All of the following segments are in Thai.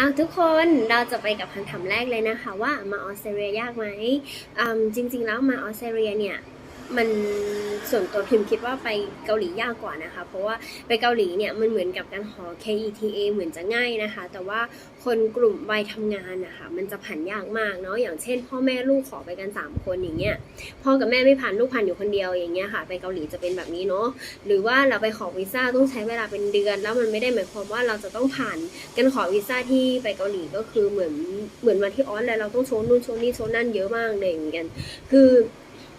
เอาทุกคนเราจะไปกับคำถามแรกเลยนะคะว่ามาออสเตรเลียยากไหมจริง ๆ แล้วมาออสเตรเลียเนี่ย มันส่วนตัวพิมคิดว่าไปเกาหลียากกว่านะคะ เพราะว่าไปเกาหลีเนี่ยมันเหมือนกับการขอ KETA เหมือนจะง่ายนะคะ แต่ว่าคนกลุ่มวัยทำงานนะคะมันจะผ่านยากมากเนาะอย่างเช่น พ่อแม่ลูกขอไปกัน 3 คนอย่างเงี้ยพ่อกับแม่ไม่ผ่านลูกผ่านอยู่คนเดียวอย่างเงี้ยค่ะ ไปเกาหลีจะเป็นแบบนี้เนาะหรือว่าเราไปขอวีซ่าต้องใช้เวลาเป็นเดือน แล้วมันไม่ได้หมายความว่าเราจะต้องผ่านกันขอวีซ่าที่ไปเกาหลีก็คือเหมือนเหมือนมาที่ออสเลยเราต้องโชว์นู่นโชว์นี่โชว์นั่นเยอะมากเลยเหมือนกัน คือ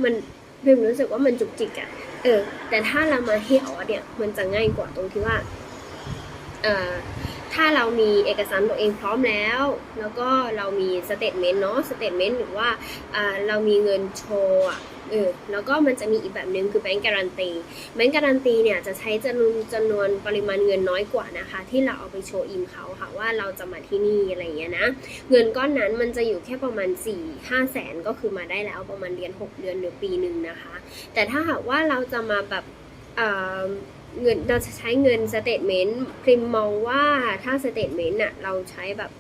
มัน พิมรู้สึกว่ามันจุกจิกอะเออ แต่ถ้าเรามาที่ออสเนี่ย มันจะง่ายกว่าตรงที่ว่า เออ ถ้าเรามีเอกสารตัวเองพร้อมแล้ว แล้วก็เรามีสเตทเมนต์เนาะสเตทเมนต์หรือว่าเรามีเงินโชว์อะเออแล้วก็มันจะมีอีกแบบหนึ่งคือแบงก์การันตีแบงก์การันตีเนี่ยจะใช้จำนวนจำนวนปริมาณเงินน้อยกว่านะคะ ที่เราเอาไปโชว์อิมเขาค่ะว่าเราจะมาที่นี่อะไรอย่างเงี้ยนะ เงินก้อนนั้นมันจะอยู่แค่ประมาณ 4 5แสนก็คือมาได้แล้วประมาณเดือน 6 เดือนหรือปีหนึ่งนะคะ แต่ถ้าหากว่าเราจะมาแบบ เงินเราจะใช้เงินสเตทเมนต์พริมมองว่าถ้าสเตทเมนต์น่ะเราใช้แบบ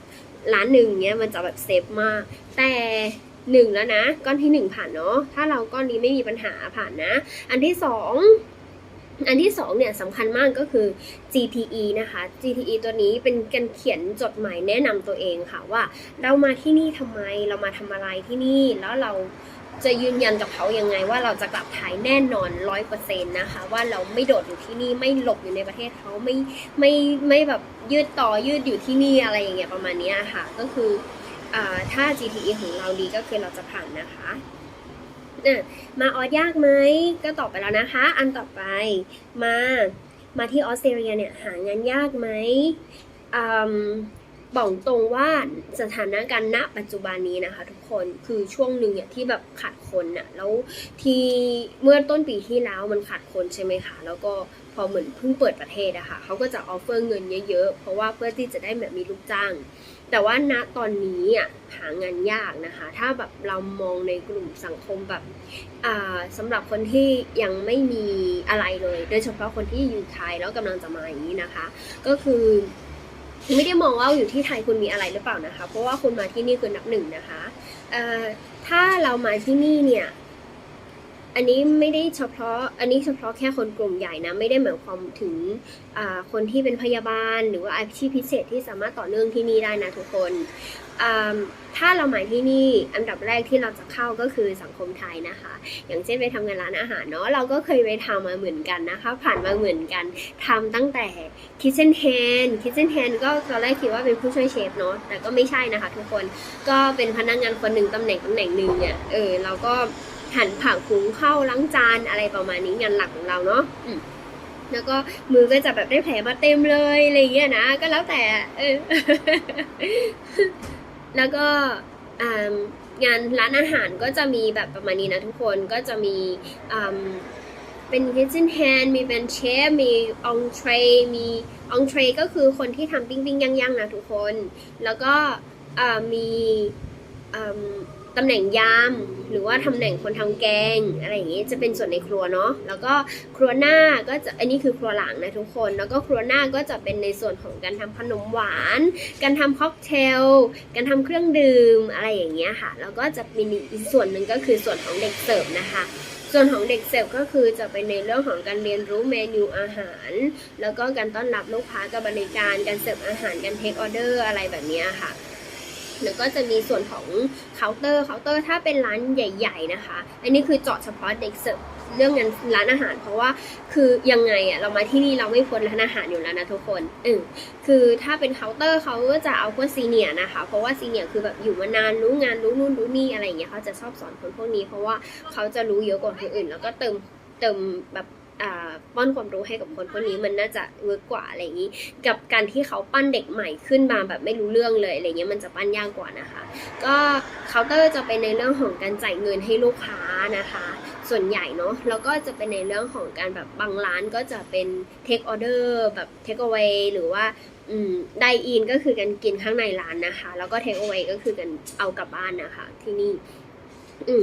ล้านหนึ่งเนี้ยมันจะแบบเซฟมาก แต่หนึ่งแล้วนะก้อนที่หนึ่งผ่านเนาะถ้าเราก้อนนี้ไม่มีปัญหาผ่านนะ อันที่สองอันที่สองเนี่ยสำคัญมากก็คือ GTE นะคะ GTE ตัวนี้เป็นการเขียนจดหมายแนะนำตัวเองค่ะว่า เรามาที่นี่ทำไมเรามาทำอะไรที่นี่แล้วเรา จะยืนยันกับเขายังไงว่าเราจะกลับไทยแน่นอนร้อยเปอร์เซ็นต์นะคะ ว่าเราไม่โดดอยู่ที่นี่ไม่หลบอยู่ในประเทศเขาไม่ไม่ไม่แบบยืดต่อยืดอยู่ที่นี่อะไรอย่างเงี้ยประมาณนี้ค่ะ ก็คืออ่าถ้า GTE ของเราดีก็คือเราจะผ่านนะคะอะมาออสยากไหมก็ตอบไปแล้วนะคะ อันต่อไปมามาที่ออสเตรเลียเนี่ยหางานยากไหมอืม บอกตรงว่าสถานการณ์ณปัจจุบันนี้นะคะ ทุกคนคือช่วงหนึ่งเนี่ยที่แบบขาดคนน่ะแล้วที่เมื่อต้นปีที่แล้วมันขาดคนใช่ไหมคะแล้วก็พอเหมือนเพิ่งเปิดประเทศอะค่ะเขาก็จะออฟเฟอร์เงินเยอะๆ เพราะว่าเพื่อที่จะได้แบบมีลูกจ้าง แต่ว่าณตอนนี้อะหางานยากนะคะ ถ้าแบบเรามองในกลุ่มสังคมแบบอ่าสำหรับคนที่ยังไม่มีอะไรเลย โดยเฉพาะคนที่อยู่ไทยแล้วกำลังจะมาอย่างนี้นะคะ ก็คือ ไม่ได้มองว่าอยู่ที่ไทยคุณมีอะไรหรือเปล่านะคะ เพราะว่าคุณมาที่นี่คือนับหนึ่งนะคะถ้าเรามาที่นี่เนี่ย อันนี้ไม่ได้เฉพาะ อันนี้เฉพาะแค่คนกลุ่มใหญ่นะ ไม่ได้หมายความถึงคนที่เป็นพยาบาล หรือว่าอาชีพพิเศษที่สามารถต่อเนื่องที่นี่ได้นะทุกคน ถ้าเรามาที่นี่อันดับแรกที่เราจะเข้าก็คือสังคมไทยนะคะ อย่างเช่นไปทำงานร้านอาหารเนาะเราก็เคยไปทำมาเหมือนกันนะคะ ผ่านมาเหมือนกันทำตั้งแต่ kitchen hand kitchen hand ก็ตอนแรกคิดว่าเป็นผู้ช่วยเชฟเนาะแต่ก็ไม่ใช่นะคะ ทุกคนก็เป็นพนักงานคนหนึ่งตำแหน่งตำแหน่งหนึ่งเนี่ยเออเราก็หั่นผักหุงข้าวล้างจานอะไรประมาณนี้งานหลักของเราเนาะแล้วก็มือก็จะแบบได้แผลมาเต็มเลยอะไรอย่างเงี้ยนะก็แล้วแต่เออ แล้วก็งานร้านอาหารก็จะมีแบบประมาณนี้นะทุกคนก็จะมีเป็น kitchen hand มีเป็นเชฟ มีองเทรมีองเทรก็คือคนที่ทำปิ้งปิ้งย่างๆนะทุกคน แล้วก็มีอ ตำแหน่งยามหรือว่าตำแหน่งคนทำแกงอะไรอย่างงี้จะเป็นส่วนในครัวเนาะแล้วก็ครัวหน้าก็จะอันนี้คือครัวหลังนะทุกคน แล้วก็ครัวหน้าก็จะเป็นในส่วนของการทำขนมหวาน การทำค็อกเทลการทำเครื่องดื่มอะไรอย่างเงี้ยค่ะแล้วก็จะมีอีกส่วนหนึ่งก็คือส่วนของเด็กเสิร์ฟนะคะส่วนของเด็กเสิร์ฟก็คือจะเป็นในเรื่องของการเรียนรู้เมนูอาหาร แล้วก็การต้อนรับลูกค้ากับบริการการเสิร์ฟอาหารการเทคออเดอร์อะไรแบบเนี้ยค่ะ แล้วก็จะมีส่วนของเคาน์เตอร์เคาน์เตอร์ถ้าเป็นร้านใหญ่ ๆ นะคะ อันนี้คือเจาะเฉพาะเด็กเสิร์ฟเรื่องงานร้านอาหาร เพราะว่าคือยังไงอะเรามาที่นี่เราไม่พ้นร้านอาหารอยู่แล้วนะทุกคนเออคือถ้าเป็นเคาน์เตอร์เขาก็จะเอาพวกซีเนียนะคะ เพราะว่าซีเนียคือแบบอยู่มานานรู้งานรู้นู่นรู้นี่อะไรอย่างเงี้ยเขาจะชอบสอนคนพวกนี้ เพราะว่าเขาจะรู้เยอะกว่าคนอื่น แล้วก็เติมเติมแบบ ป้อนความรู้ให้กับคนพวกนี้มันน่าจะเวิร์กกว่าอะไรอย่างนี้ กับการที่เขาปั้นเด็กใหม่ขึ้นมาแบบไม่รู้เรื่องเลยอะไรเงี้ยมันจะปั้นยากกว่านะคะ ก็เคาน์เตอร์จะเป็นในเรื่องของการจ่ายเงินให้ลูกค้านะคะ ส่วนใหญ่เนาะแล้วก็จะเป็นในเรื่องของการแบบบางร้านก็จะเป็นเทคออเดอร์แบบเทคเอาไว้หรือว่าไดอินก็คือการกินข้างในร้านนะคะ แล้วก็เทคเอาไว้ก็คือการเอากลับบ้านนะคะที่นี่อื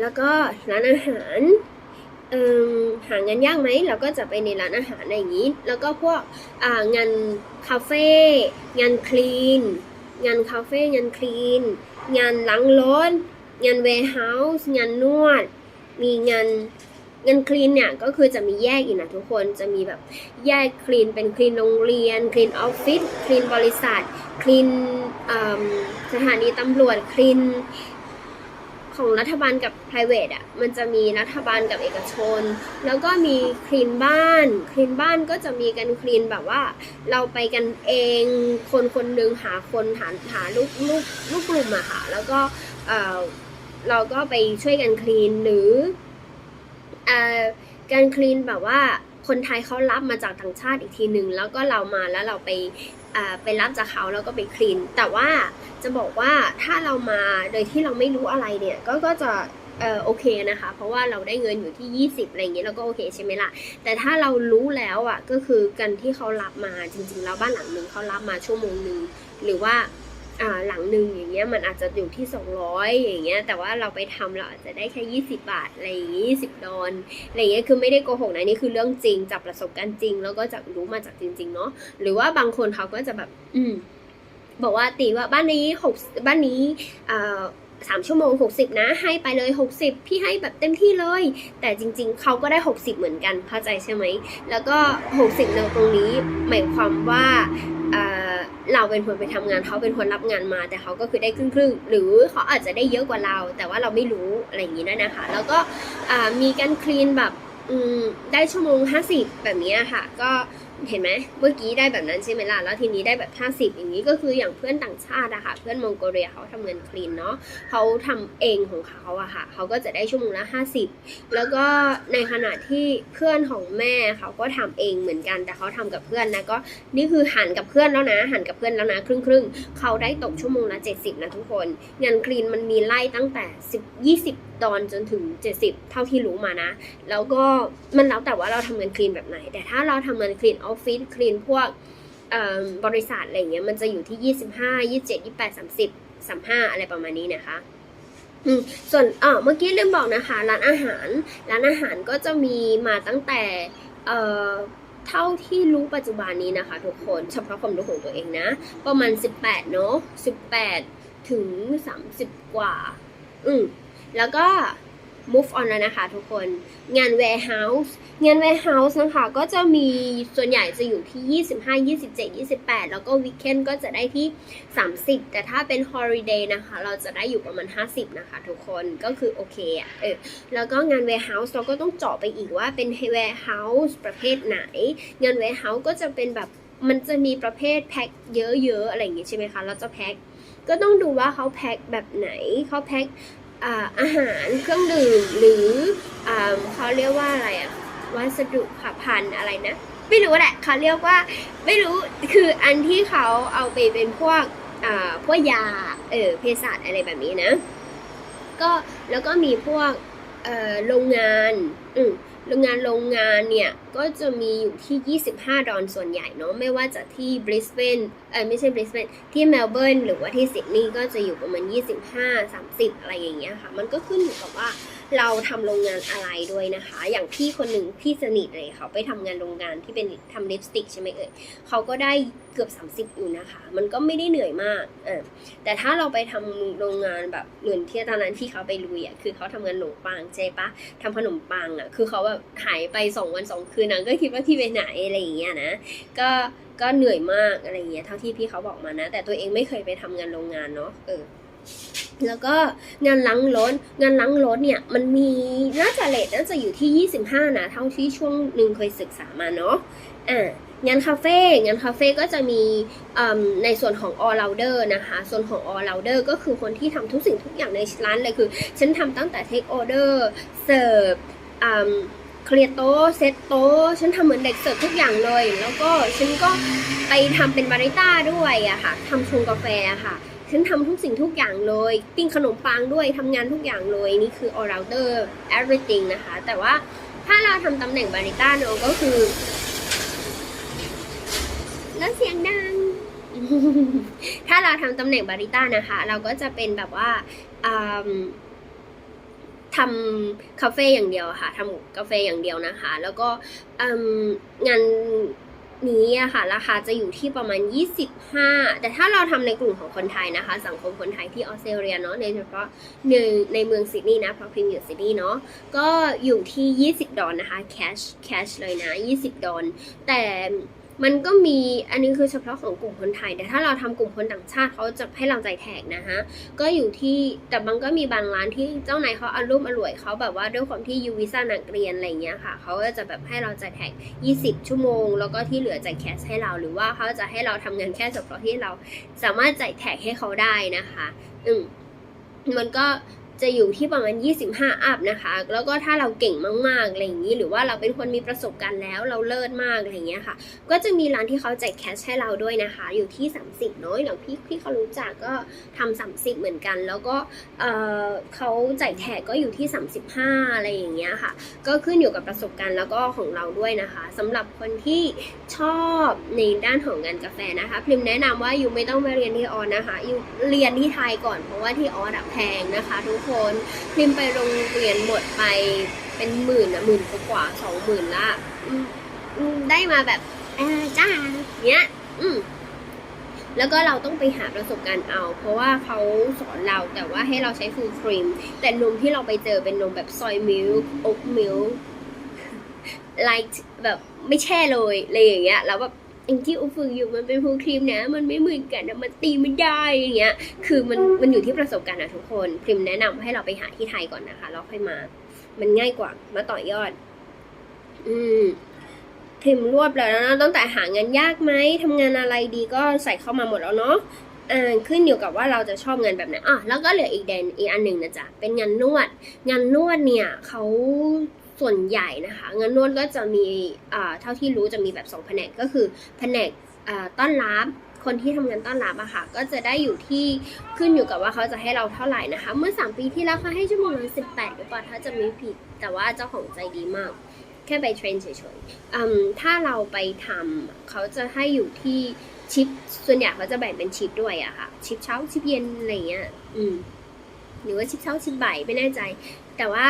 แล้วก็ร้านอาหาร หางานยากไหมเราก็จะไปในร้านอาหารอะไรอย่างนี้ แล้วก็พวกงานคาเฟ่งานคลีน งานคาเฟ่งานคลีน งานล้างรถงานเวเฮาส์งานนวด มีงานงานคลีนเนี่ยก็คือจะมีแยกอีกนะทุกคนจะมีแบบแยกคลีนเป็นคลีนโรงเรียนคลีนออฟฟิศคลีนบริษัทคลีนสถานีตำรวจคลีน ของรัฐบาลกับ private อะมันจะมีรัฐบาลกับเอกชน แล้วก็มีคลีนบ้านคลีนบ้านก็จะมีกันคลีนแบบว่า เราไปกันเองคนคนหนึ่งหาคนหาหาลูกลูกลูกกลุ่มอะค่ะแล้วก็เออเราก็ไปช่วยกันคลีนหรือเออการคลีนแบบว่า คนไทยเขารับมาจากต่างชาติอีกทีหนึ่งแล้วก็เรามาแล้วเราไปไปรับจากเขาแล้วก็ไปคลีน แต่ว่าจะบอกว่าถ้าเรามาโดยที่เราไม่รู้อะไรเนี่ยก็ก็จะเออโอเคนะคะ เพราะว่าเราได้เงินอยู่ที่ 20อะไรอย่างเงี้ยเราก็โอเคใช่ไหมล่ะ แต่ถ้าเรารู้แล้วอะก็คือกันที่เขารับมาจริง ๆ แล้วบ้านหลังหนึ่งเขารับมาชั่วโมงหนึ่งหรือว่า หลังหนึ่งอย่างเงี้ยมันอาจจะอยู่ที่ 200 อย่างเงี้ยแต่ว่าเราไปทำเราอาจจะได้แค่ 20 บาทอะไรอย่างงี้20ดอลอะไรเงี้ยคือไม่ได้โกหกนะนี่คือเรื่องจริงจากประสบการณ์จริง แล้วก็จากรู้มาจากจริง ๆ เนาะหรือว่าบางคนเขาก็จะแบบ อืมบอกว่าตีว่าบ้านนี้หกบ้านนี้อ่าสามชั่วโมง 60 นะ ให้ไปเลย 60 พี่ให้แบบเต็มที่เลย แต่จริงๆ เขาก็ได้ 60 เหมือนกันเข้าใจใช่ไหม แล้วก็ 60ในตรงนี้หมายความว่า เราเป็นคนไปทำงานเขาเป็นคนรับงานมา แต่เขาก็คือได้ครึ่งๆหรือเขาอาจจะได้เยอะกว่าเรา แต่ว่าเราไม่รู้อะไรอย่างนี้ด้วยนะคะ แล้วก็มีการคลีนแบบได้ชั่วโมง 50 แบบนี้ค่ะ ก็ เห็นไหมเมื่อกี้ได้แบบนั้นใช่ไหมล่ะ แล้วทีนี้ได้แบบ 50 อย่างนี้ก็คืออย่างเพื่อนต่างชาติอะค่ะ เพื่อนมองโกเลียเขาทำเงินคลีนเนาะเขาทำเองของเขาอะค่ะ เขาก็จะได้ชั่วโมงละ 50 แล้วก็ในขณะที่เพื่อนของแม่เขาก็ทำเองเหมือนกัน แต่เขาทำกับเพื่อนนะ ก็นี่คือหันกับเพื่อนแล้วนะ หันกับเพื่อนแล้วนะ ครึ่งครึ่งเขาได้ตกชั่วโมงละ 70 นะทุกคน งานคลีนมันมีไล่ตั้งแต่ 10 20 ดอนจนถึง 70 เท่าที่รู้มานะ แล้วก็มันแล้วแต่ว่าเราทำงานคลีนแบบไหน แต่ถ้าเราทำงานคลีนออฟฟิศคลีนพวกบริษัทอะไรเงี้ยมันจะอยู่ที่ 25 27 28 30 35 อะไรประมาณนี้นะคะส่วนเออเมื่อกี้ลืมบอกนะคะ ร้านอาหาร ร้านอาหารก็จะมีมาตั้งแต่เอ่อเท่าที่รู้ปัจจุบันนี้นะคะ ทุกคนเฉพาะความรู้ของตัวเองนะ ประมาณ 18 เนาะ18 ถึง 30 กว่า อืม แล้วก็ move on แล้วนะคะทุกคน งาน warehouse งาน warehouse นะคะก็จะมีส่วนใหญ่จะอยู่ที่ 25 27 28 แล้วก็ weekend ก็จะได้ที่ 30 แต่ถ้าเป็น holiday นะคะ เราจะได้อยู่ประมาณ 50 นะคะทุกคนก็คือโอเคอะเออแล้วก็งาน warehouse เราก็ต้องเจาะไปอีกว่าเป็น warehouse ประเภทไหน งาน warehouse ก็จะเป็นแบบมันจะมีประเภทแพ็คเยอะๆอะไรอย่างงี้ใช่ไหมคะ เราจะแพ็คก็ต้องดูว่าเขาแพ็คแบบไหน เขาแพ็ค อาหารเครื่องดื่มหรืออเขาเรียกว่าอะไรอะวัสดุผพันอะไรนะ ไม่รู้แหละเขาเรียกว่าไม่รู้คืออันที่เขาเอาไปเป็นพวกพวกยาเออเภสัชอะไรแบบนี้นะ ก็แล้วก็มีพวกโรงงานอืโรงงานโรงงานเนี่ย ก็จะมีอยู่ที่ 25 ดอลส่วนใหญ่เนาะไม่ว่าจะที่บริสเบน เออไม่ใช่บริสเบนที่เมลเบิร์นหรือว่าที่ซิดนีย์ก็จะอยู่ประมาณ 25 30 อะไรอย่างเงี้ยค่ะ มันก็ขึ้นอยู่กับว่าเราทำโรงงานอะไรด้วยนะคะ อย่างพี่คนหนึ่งพี่สนิทเลยเขาไปทำงานโรงงานที่เป็นทำลิปสติกใช่ไหมเอ่ยเขาก็ได้เกือบ 30 อยู่นะคะ มันก็ไม่ได้เหนื่อยมากเออแต่ถ้าเราไปทำโรงงานแบบเหมือนที่ตอนนั้นที่เขาไปลุยอะคือเขาทำงานขนมปังใช่ปะทำขนมปังอะคือเขาแบบหายไปสองวันสองคืนนะก็คิดว่าพี่ไปไหนอะไรอย่างเงี้ยนะก็ก็เหนื่อยมากอะไรอย่างเงี้ยเท่าที่พี่เขาบอกมานะ แต่ตัวเองไม่เคยไปทำงานโรงงานเนาะเออแล้วก็งานล้างรถงานล้างรถเนี่ยมันมีน่าจะเลทน่าจะอยู่ที่ 25 นะเท่าที่ช่วงหนึ่งเคยศึกษามาเนาะอ่างานคาเฟ่งานคาเฟ่ก็จะมีในส่วนของ all rounder นะคะ ส่วนของ all rounder ก็คือคนที่ทำทุกสิ่งทุกอย่างในร้านเลยคือ ฉันทำตั้งแต่ take order เสิร์ฟ เคลียร์โต๊ะเซตโต๊ะฉันทำเหมือนเด็กเสิร์ฟทุกอย่างเลย แล้วก็ฉันก็ไปทำเป็นบาริสต้าด้วยอะค่ะทำชงกาแฟค่ะ ฉันทำทุกสิ่งทุกอย่างเลย ปิ้งขนมปังด้วยทำงานทุกอย่างเลย นี่คือ all rounder everything นะคะ แต่ว่าถ้าเราทำตำแหน่งบาริสต้าเนอะก็คือ แล้วเสียงดัง ถ้าเราทำตำแหน่งบาริสต้านะคะ เราก็จะเป็นแบบว่าอืม ทำคาเฟ่อย่างเดียวค่ะทำกาแฟอย่างเดียวนะคะ แล้วก็งานนี้อะค่ะราคาจะอยู่ที่ประมาณ 25 แต่ถ้าเราทำในกลุ่มของคนไทยนะคะ สังคมคนไทยที่ออสเตรเลียเนาะโดยเฉพาะในในเมืองซิดนีย์นะเพราะพรีเมียร์ซิดนีย์เนาะก็อยู่ที่ 20 ดอลนะคะ cash cash เลยนะ 20 ดอลแต่ มันก็มีอันนี้คือเฉพาะของกลุ่มคนไทย แต่ถ้าเราทำกลุ่มคนต่างชาติเขาจะให้เราจ่ายแท็กนะคะก็อยู่ที่แต่มันก็มีบางร้านที่เจ้านายเขาอารมณ์อร่วยเขาแบบว่าด้วยความที่ยูวีซ่านักเรียนอะไรเงี้ยค่ะเขาก็จะแบบให้เราจ่ายแท็ก 20 ชั่วโมง แล้วก็ที่เหลือจ่ายแคชให้เราหรือว่าเขาจะให้เราทำงานแค่เฉพาะที่เราสามารถจ่ายแท็กให้เขาได้นะคะ อืมมันก็ จะอยู่ที่ประมาณ 25 อัพนะคะ แล้วก็ถ้าเราเก่งมากๆอะไรอย่างนี้ หรือว่าเราเป็นคนมีประสบการณ์แล้วเราเลิศมากอะไรอย่างเงี้ยค่ะ ก็จะมีร้านที่เขาจ่ายแคชให้เราด้วยนะคะ อยู่ที่ 30เนาะอย่างพี่พี่เขารู้จักก็ทำ30 เหมือนกัน แล้วก็เออเขาจ่ายแท็กก็อยู่ที่ 35 อะไรอย่างเงี้ยค่ะ ก็ขึ้นอยู่กับประสบการณ์แล้วก็ของเราด้วยนะคะสำหรับคนที่ชอบในด้านของงานกาแฟนะคะพิมแนะนำว่าอยู่ไม่ต้องไปเรียนที่ออนนะคะอยู่เรียนที่ไทยก่อนเพราะว่าที่ออสอะแพงนะคะทุกคนพิมไปโรงเรียนหมดไปเป็นหมื่นอะหมื่นกว่าสองหมื่นละได้มาแบบเออจ้าเนี้ย อืมแล้วก็เราต้องไปหาประสบการณ์เอา เพราะว่าเขาสอนเราแต่ว่าให้เราใช้ฟูลครีม แต่นมที่เราไปเจอเป็นนมแบบซอยมิลค์โอ๊กมิลค์ไลท์แบบไม่แช่เลยอะไรอย่างเงี้ยแล้วแบบ อ้ที่อุฝึกอยู่มันเป็นฟูลครีมนะ มันไม่เหมือนกันนะมันตีไม่ได้อย่างเงี้ย คือมันมันอยู่ที่ประสบการณ์นะทุกคนพริมแนะนำให้เราไปหาที่ไทยก่อนนะคะแล้วค่อยมา มันง่ายกว่ามาต่อยอด อืมพิมรวบแล้วนะตั้งแต่หางานยากไหมทำงานอะไรดีก็ใส่เข้ามาหมดแล้วเนาะอ่าขึ้นอยู่กับว่าเราจะชอบงานแบบไหนอะแล้วก็เหลืออีกเดนอีกอันหนึ่งนะจ๊ะเป็นงานนวด งานนวดเนี่ยเขา ส่วนใหญ่นะคะงานนวดก็จะมีเท่าที่รู้จะมีแบบสองแผนกก็คือแผนกต้อนรับคนที่ทำงานต้อนรับอะค่ะ ก็จะได้อยู่ที่ขึ้นอยู่กับว่าเขาจะให้เราเท่าไหร่นะคะ เมื่อ 3 ปีที่แล้วเขาให้ชั่วโมงละ18หรือเปล่าถ้าจะไม่ผิด แต่ว่าเจ้าของใจดีมาก แค่ไปเทรนเฉยๆถ้าเราไปทำเขาจะให้อยู่ที่ชิป ส่วนใหญ่เขาจะแบ่งเป็นชิปด้วยอะค่ะ ชิปเช้าชิปเย็นอะไรเงี้ย อืมหรือว่าชิปเช้าชิปบ่ายไม่แน่ใจ แต่ว่า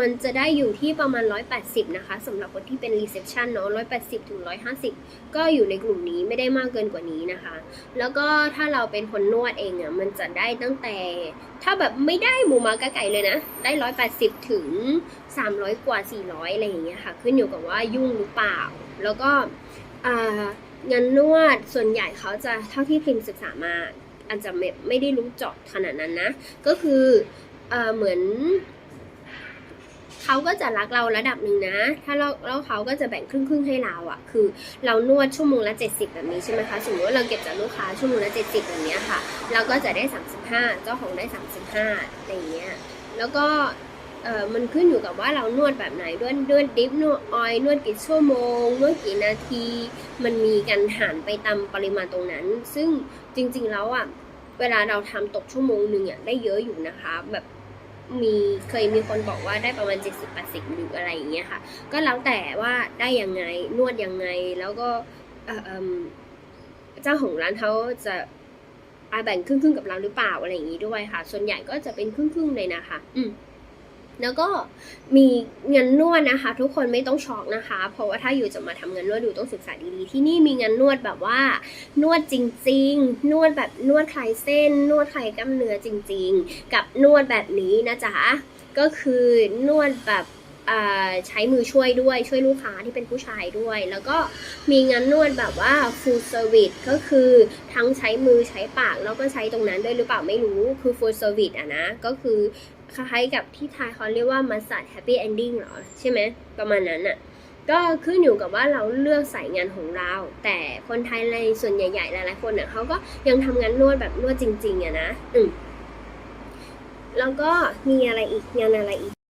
มันจะได้อยู่ที่ประมาณ 180 นะคะสำหรับคนที่เป็นรีเซพชันเนาะ180 ถึง 150 ก็อยู่ในกลุ่มนี้ไม่ได้มากเกินกว่านี้นะคะ แล้วก็ถ้าเราเป็นคนนวดเองอะ่ะมันจะได้ตั้งแต่ ถ้าแบบไม่ได้หมูมากะไก่เลยนะ ได้ 180 ถึง 300 กว่า 400 อะไรอย่างเงี้ยค่ะ ขึ้นอยู่กับว่ายุ่งหรือเปล่า แล้วก็งานนวดส่วนใหญ่เขาจะเท่าที่พิมศึกษามาอาจจะไม่ไม่ได้รู้เจาะขนาดนั้นนะ ก็คืออเหมือน เขาก็จะรักเราระดับหนึ่งนะ ถ้าเราแล้วเขาก็จะแบ่งครึ่งครึ่งให้เราอะคือเรานวดชั่วโมงละ 70 แบบนี้ใช่ไหมคะ สมมติว่าเราเก็บจากลูกค้าชั่วโมงละ 70 แบบนี้ค่ะ เราก็จะได้ 35 เจ้าของได้ 35อะไรอย่างเงี้ย แล้วก็เออมันขึ้นอยู่กับว่าเรานวดแบบไหนด้วยด้วยดิฟนวดออยนวดกี่ชั่วโมง นวดกี่นาที มันมีการหารไปตามปริมาณตรงนั้น ซึ่งจริงๆแล้วอะเวลาเราทำตกชั่วโมงหนึ่งอะได้เยอะอยู่นะคะ แบบ มีเคยมีคนบอกว่าได้ประมาณ 70-80หรืออะไรอย่างเงี้ยค่ะ ก็แล้วแต่ว่าได้ยังไงนวดยังไงแล้วก็เอ่อเอิ่มเจ้าของร้านเขาจะอาแบ่งครึ่งๆกับเราหรือเปล่าอะไรอย่างงี้ด้วยค่ะ ส่วนใหญ่ก็จะเป็นครึ่งๆเลยนะคะ อืม แล้วก็มีงานนวดนะคะ ทุกคนไม่ต้องช็อกนะคะ เพราะว่าถ้าอยู่จะมาทำงานนวดอยู่ต้องศึกษาดีๆ ที่นี่มีงานนวดแบบว่า นวดจริง ๆ นวดแบบนวดคลายเส้น นวดคลายกล้ามเนื้อจริง ๆ กับนวดแบบนี้นะจ๊ะก็คือนวดแบบใช้มือช่วยด้วยช่วยลูกค้าที่เป็นผู้ชายด้วย แล้วก็มีงานนวดแบบว่า full service ก็คือทั้งใช้มือใช้ปากแล้วก็ใช้ตรงนั้นด้วยหรือเปล่าไม่รู้คือ full service อะนะ ก็คือ คล้ายๆกับที่ไทยเขาเรียกว่า massage happy ending เหรอ ใช่ไหมประมาณนั้นอะก็ขึ้นอยู่กับว่าเราเลือกสายงานของเรา แต่คนไทยในส่วนใหญ่ๆหลายๆคนเนี่ยเขาก็ยังทำงานนวดแบบนวดจริงๆอะนะอืมแล้วก็มีอะไรอีกงานอะไรอีก